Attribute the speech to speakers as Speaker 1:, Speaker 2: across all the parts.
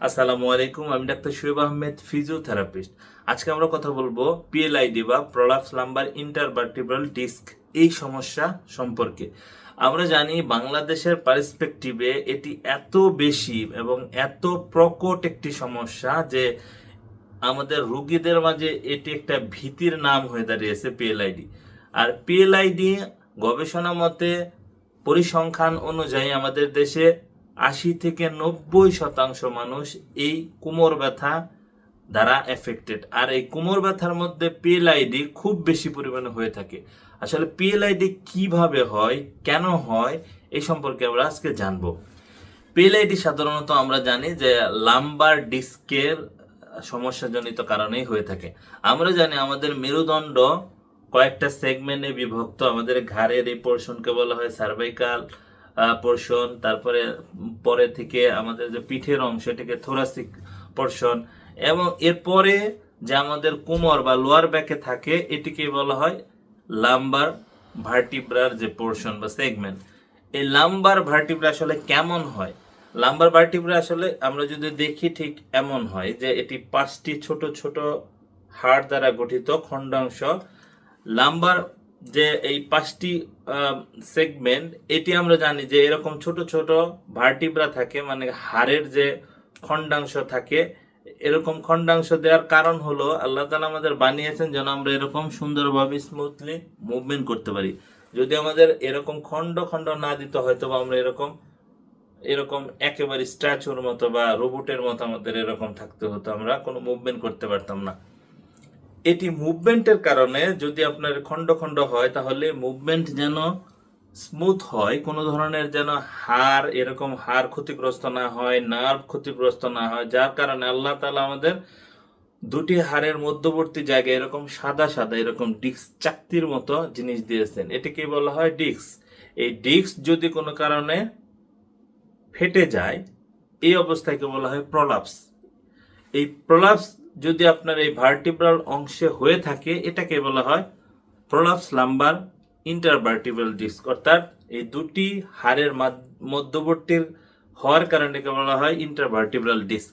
Speaker 1: আসসালামু আলাইকুম, আমি ডাক্তার শোয়েব আহমেদ ফিজিওথেরাপিস্ট আজকে আমরা কথা বলব পিএলআইডি বা প্রলাপস লাম্বার ইন্টারভার্টিব্রাল ডিস্ক এই সমস্যা সম্পর্কে। আমরা জানি বাংলাদেশের পার্সপেক্টিভে এটি এত বেশি এবং এত প্রকট একটি সমস্যা যে আমাদের রোগীদের মাঝে এটি একটা ভীতির নাম হয়ে দাঁড়িয়েছে পিএলআইডি আর পিএলআইডি গবেষণা মতে পরিসংখ্যান অনুযায়ী আমাদের দেশে আশি থেকে নব্বই শতাংশ মানুষ এই কোমর ব্যথা দ্বারা এফেক্টেড আর এই কোমর ব্যথার মধ্যে পিএলআইডি খুব বেশি পরিমাণে হয়ে থাকে। আসলে পিএলআইডি কীভাবে হয়, কেন হয়, এই সম্পর্কে আমরা আজকে জানব। পিএলআইডি সাধারণত আমরা জানি যে লাম্বার ডিস্কের সমস্যাজনিত কারণেই হয়ে থাকে। আমরা জানি আমাদের মেরুদণ্ড কয়েকটা সেগমেন্টে বিভক্ত। আমাদের ঘাড়ের এই পোর্শনকে বলা হয় সার্ভাইকাল পোর্শন তারপরে পরে থেকে আমাদের যে পিঠের অংশ, এটাকে থোরাসিক পোর্শন এবং এরপরে যে আমাদের কোমর বা লোয়ার ব্যাকে থাকে, এটিকে বলা হয় লাম্বার ভার্টিব্রার যে পোর্শন বা সেগমেন্ট এই লাম্বার ভার্টিব্রা আসলে কেমন হয়? লাম্বার ভার্টিব্রা আসলে আমরা যদি দেখি ঠিক এমন হয় যে এটি পাঁচটি ছোট ছোট হাড় দ্বারা গঠিত খণ্ডাংশ। লাম্বার যে এই পাঁচটি সেগমেন্ট এটি আমরা জানি যে এরকম ছোট ছোট ভার্টিব্রা থাকে মানে হাড়ের যে খণ্ডাংশ থাকে, এরকম খণ্ডাংশ দেওয়ার কারণ হলো আল্লাহ তালা আমাদের বানিয়েছেন যেন আমরা এরকম সুন্দরভাবে স্মুথলি মুভমেন্ট করতে পারি। যদি আমাদের এরকম খণ্ড খণ্ড না দিত হয়তো বা আমরা এরকম এরকম একেবারে স্ট্যাচুর মতো বা রোবটের মতো আমাদের এরকম থাকতে হতো, আমরা কোনো মুভমেন্ট করতে পারতাম না। এটি মুভমেন্টের কারণে যদি আপনার খণ্ড খণ্ড হয়, তাহলে মুভমেন্ট যেন স্মুথ হয়, কোনো ধরনের যেন হাড়, এরকম হাড় ক্ষতিগ্রস্ত না হয়, নার্ভ ক্ষতিগ্রস্ত না হয়, যার কারণে আল্লাহ তালা আমাদের দুটি হাড়ের মধ্যবর্তী জায়গায় এরকম সাদা সাদা, এরকম ডিস্ক চাকতির মতো জিনিস দিয়েছেন। এটিকে বলা হয় ডিস্ক। এই ডিস্ক যদি কোনো কারণে ফেটে যায়, এই অবস্থাকে বলা হয় প্রলাপস। এই প্রলাপস যদি আপনার এই ভার্টিব্রাল অংশে হয়ে থাকে, এটাকে বলা হয় প্রলাপস লাম্বার ইন্টারভার্টিব্রাল ডিস্ক অর্থাৎ এই দুটি হাড়ের মধ্যবর্তীর হওয়ার কারণে একে বলা হয় ইন্টারভার্টিব্রাল ডিস্ক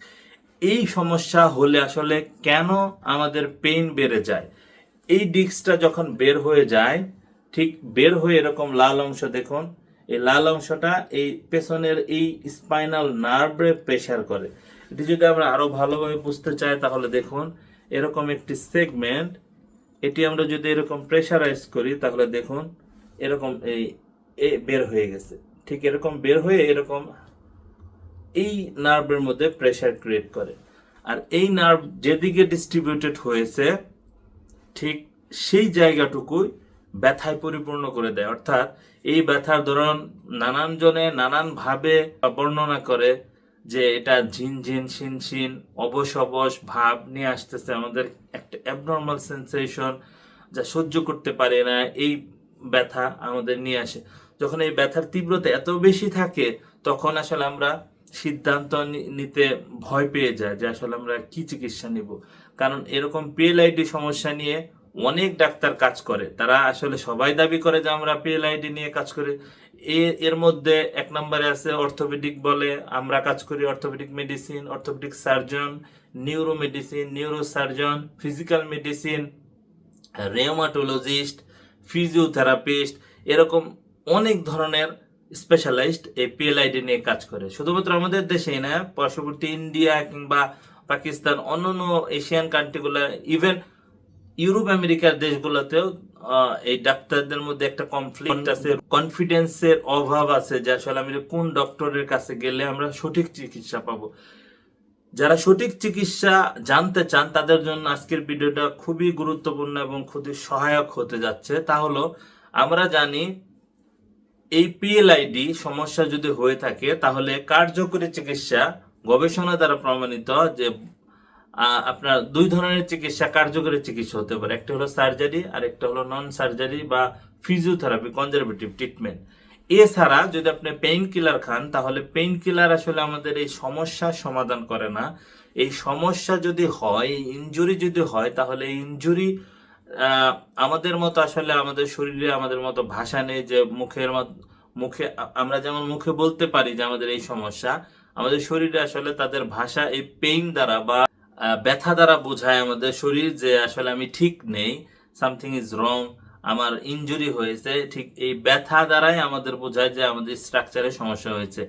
Speaker 1: এই সমস্যা হলে আসলে কেন আমাদের পেইন বেড়ে যায়? এই ডিস্কটা যখন বের হয়ে যায়, ঠিক বের হয়ে এরকম লাল অংশ দেখুন, এই লাল অংশটা এই পেছনের এই স্পাইনাল নার্ভে প্রেসার করে। এটি যদি আমরা আরও ভালোভাবে বুঝতে চাই, তাহলে দেখুন, এরকম একটি সেগমেন্ট এটি আমরা যদি এরকম প্রেসারাইজ করি, তাহলে দেখুন, এরকম এই, এ বের হয়ে গেছে। ঠিক এরকম বের হয়ে এরকম এই নার্ভের মধ্যে প্রেসার ক্রিয়েট করে। আর এই নার্ভ যেদিকে ডিস্ট্রিবিউটেড হয়েছে, ঠিক সেই জায়গাটুকুই ব্যথায় পরিপূর্ণ করে দেয়। অর্থাৎ এই ব্যথার ধরন নানান জনে নানান ভাবে বর্ণনা করে যে এটা ঝিনঝিন শিনশিন অবশ অবশ, ভাব নিয়ে আসতেছে আমাদের একটা অ্যাবনর্মাল সেন্সেশন যা সহ্য করতে পারে না, এই ব্যথা আমাদের নিয়ে আসে। যখন এই ব্যথার তীব্রতা এত বেশি থাকে, তখন আসলে আমরা সিদ্ধান্ত নিতে ভয় পেয়ে যায় যে আসলে আমরা কি চিকিৎসা নিব। কারণ এরকম পিএলআইডি সমস্যা নিয়ে অনেক ডাক্তার কাজ করে। তারা আসলে সবাই দাবি করে যে আমরা পিএলআইডি নিয়ে কাজ করি। এর মধ্যে এক নম্বরে আছে অর্থোপেডিক বলে, আমরা কাজ করি orthopaedic medicine orthopaedic surgeon neuro medicine neuro surgeon physical medicine rheumatologist physiotherapist এরকম অনেক ধরনের স্পেশালাইজড এই পিএলআইডি নিয়ে কাজ করে। শুধুমাত্র আমাদের দেশেই না, পার্শ্ববর্তী ইন্ডিয়া কিংবা পাকিস্তান, অন্যান্য এশিয়ান কান্ট্রিগুলো ইভেন ইউরোপ আমেরিকার দেশগুলোতেও এই ডাক্তারদের মধ্যে একটা কনফ্লিক্ট আছে কনফিডেন্সের অভাব আছে যে আসলে আমি কোন ডক্টরের কাছে গেলে আমরা সঠিক চিকিৎসা পাবো। যারা সঠিক চিকিৎসা জানতে চান, তাদের জন্য আজকের ভিডিওটা খুবই গুরুত্বপূর্ণ এবং খুবই সহায়ক হতে যাচ্ছে। তা হলো, আমরা জানি এই পিএলআইডি সমস্যা যদি হয়ে থাকে, তাহলে কার্যকরী চিকিৎসা গবেষণা দ্বারা প্রমাণিত যে আপনার দুই ধরনের চিকিৎসা, কার্যকরী চিকিৎসা হতে পারে। একটা হলো সার্জারি আর একটা হলো নন সার্জারি বা ফিজিওথেরাপি কনজারভেটিভ ট্রিটমেন্ট এছাড়া যদি আপনি পেইন কিলার খান, তাহলে পেইন কিলার আসলে আমাদের এই সমস্যার সমাধান করে না। এই সমস্যা যদি হয় ইনজুরি যদি হয়, তাহলে ইনজুরি আমাদের মতো আসলে আমাদের শরীরে আমাদের মতো ভাষা নেই যে মুখের মুখে আমরা যেমন মুখে বলতে পারি যে আমাদের এই সমস্যা, আমাদের শরীরে আসলে তাদের ভাষা এই পেইন দ্বারা বা ব্যথা দ্বারা বোঝায় আমাদের শরীর যে আসলে আমি ঠিক নেই সামথিং ইজ রং আমার ইনজুরি হয়েছে। ঠিক এই ব্যথা দ্বারাই আমাদের বোঝায় যে আমাদের স্ট্রাকচারে সমস্যা হয়েছে।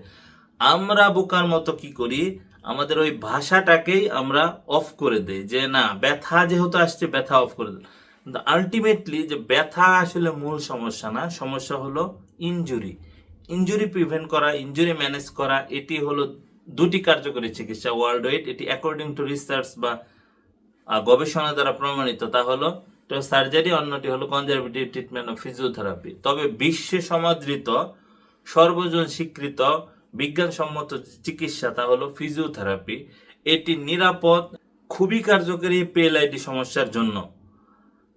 Speaker 1: আমরা বোকার মতো কি করি? আমাদের ওই ভাষাটাকেই আমরা অফ করে দেই যে না, ব্যথা যেহেতু আসছে, ব্যথা অফ করে দিই। কিন্তু আলটিমেটলি যে ব্যথা আসলে মূল সমস্যা না, সমস্যা হলো ইনজুরি ইনজুরি প্রিভেন্ট করা ইনজুরি ম্যানেজ করা, এটি হলো দুটি কার্যকরী চিকিৎসা ওয়ার্ল্ড ওয়েড এটি অ্যাকর্ডিং টু রিসার্চ বা গবেষণা দ্বারা প্রমাণিত। তা হলো সার্জারি অন্যটি হলো কনজারভেটিভ ট্রিটমেন্ট অফ ফিজিওথেরাপি তবে বিশ্বে সমাদৃত, সর্বজন স্বীকৃত, বিজ্ঞানসম্মত চিকিৎসা তা হলো ফিজিওথেরাপি এটি নিরাপদ, খুবই কার্যকরী পিএলআইডি সমস্যার জন্য।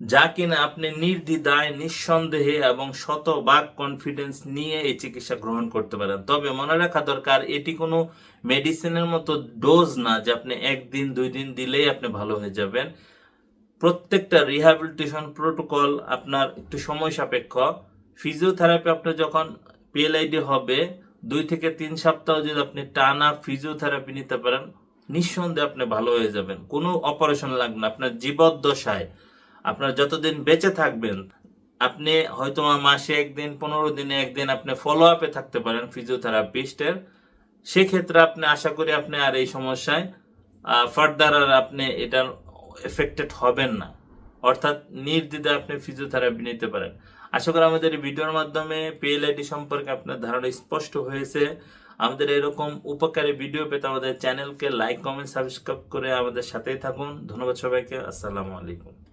Speaker 1: যা কিনা আপনি নির্দ্বিধায়, নিঃসন্দেহে এবং শতভাগ কনফিডেন্স নিয়ে এই চিকিৎসা গ্রহণ করতে পারেন। তবে মনে রাখা দরকার, এটি কোনো মেডিসিনের মতো ডোজ না যে আপনি একদিন দুই দিন দিলেই আপনি ভালো হয়ে যাবেন। প্রত্যেকটা রিহ্যাবিলিটেশন প্রোটোকল আপনার একটু সময় সাপেক্ষ। ফিজিওথেরাপি আপনি যখন পিএলআইডি হবে, দুই থেকে তিন সপ্তাহ যদি আপনি টানা ফিজিওথেরাপি নিতে পারেন, নিঃসন্দেহে আপনি ভালো হয়ে যাবেন। কোনো অপারেশন লাগবে না, আপনার জীবদ্দশায়। আপনার যতদিন বেঁচে থাকবেন, আপনি হয়তো মাসে একদিন, পনেরো দিনে একদিন আপনি ফলো আপে থাকতে পারেন ফিজিওথেরাপিস্টের সেক্ষেত্রে আপনি আশা করি আপনি আর এই সমস্যায় ফার্দার আর আপনি এটার এফেক্টেড হবেন না। অর্থাৎ নির্দ্বিধায় আপনি ফিজিওথেরাপি নিতে পারেন। আশা করি আমাদের ভিডিওর মাধ্যমে পিএলআইডি সম্পর্কে আপনার ধারণা স্পষ্ট হয়েছে। আমাদের এরকম উপকারী ভিডিও পেতে আমাদের চ্যানেলকে লাইক কমেন্ট সাবস্ক্রাইব করে আমাদের সাথেই থাকুন। ধন্যবাদ সবাইকে। আসসালামু আলাইকুম।